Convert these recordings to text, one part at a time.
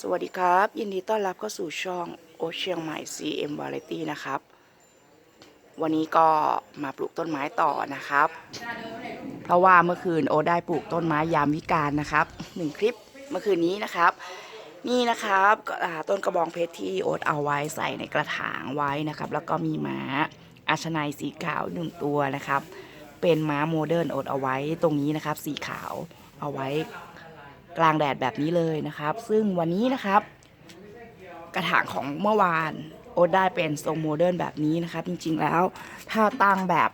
สวัสดีครับ ยินดีต้อนรับเข้าสู่ช่องโอเชียงใหม่ CM Variety นะครับ วันนี้ก็มาปลูกต้นไม้ต่อนะครับ เพราะว่าเมื่อคืนโอได้ปลูกต้นไม้ยามวิกาลนะครับหนึ่งคลิปเมื่อคืนนี้นะครับ นี่นะครับต้นกระบองเพชรที่โอ๊ตเอาไว้ใส่ในกระถางไว้นะครับ แล้วก็มีม้าอาชนัยสีขาวหนึ่งตัวนะครับ เป็นม้าโมเดิร์นโอ๊ตเอาไว้ตรงนี้นะครับ สีขาวเอาไว้ กลางแดดแบบนี้เลยนะครับ ซึ่งวันนี้นะครับ กระถางของเมื่อวานโอ๊ตได้เป็นทรงโมเดิร์นแบบนี้นะครับ จริงๆแล้วถ้าตั้งแบบ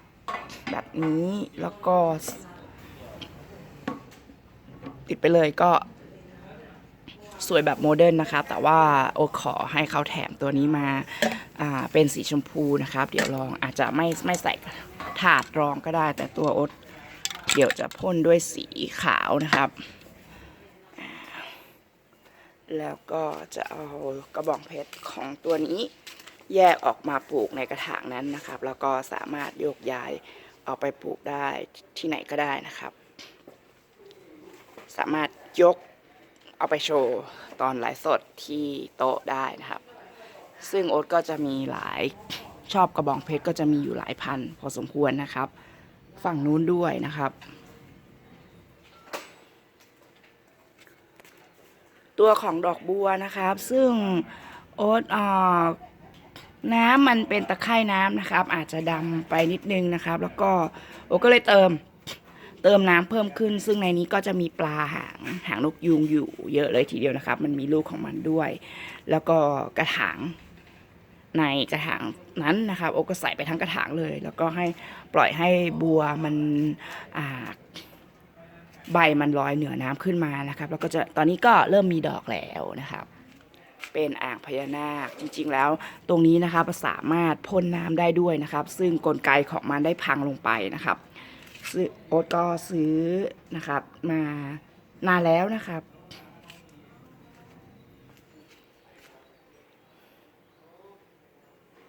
แบบนี้แล้วก็ ติดไปเลยก็สวยแบบโมเดิร์นนะครับ แต่ว่าโอขอให้เขาแถมตัวนี้มาเป็นสีชมพูนะครับ เดี๋ยวลองอาจจะไม่ไม่ใส่ถาดรองก็ได้ แต่ตัวโอ๊ตเดี๋ยวจะพ่นด้วยสีขาวนะครับ แล้วก็จะเอากระบองเพชรของตัวนี้แยกออกมาปลูกในกระถางนั้นนะครับ แล้วก็สามารถโยกย้ายเอาไปปลูกได้ที่ไหนก็ได้นะครับ สามารถยกเอาไปโชว์ตอนไลฟ์สดที่โต๊ะได้นะครับ ซึ่งโอ๊ตก็จะมีหลายชอบกระบองเพชรก็จะมีอยู่หลายพันพอสมควรนะครับ ฝั่งนู้นด้วยนะครับ ตัวของดอกบัวนะครับ ซึ่งโอ๊ตเอ่อน้ำมันเป็นตะไคร่น้ำนะครับ อาจจะดำไปนิดนึงนะครับ แล้วก็โอ๊ก็เลยเติมเติมน้ำเพิ่มขึ้น ซึ่งในนี้ก็จะมีปลาหางหางนกยูงอยู่เยอะเลยทีเดียวนะครับ มันมีลูกของมันด้วย แล้วก็กระถางในกระถางนั้นนะครับ โอก็ใส่ไปทั้งกระถางเลย แล้วก็ให้ปล่อยให้บัวมันอ่า ใบมันลอยเหนือน้ำขึ้นมานะครับ แล้วก็จะตอนนี้ก็เริ่มมีดอกแล้วนะครับ เป็นอ่างพญานาคจริง ๆ แล้ว ตรงนี้นะครับสามารถพ่นน้ำได้ด้วยนะครับ ซึ่งกลไกของมันได้พังลงไปนะครับซื้อโอ๊ตก็ซื้อนะครับ มานานแล้วนะครับ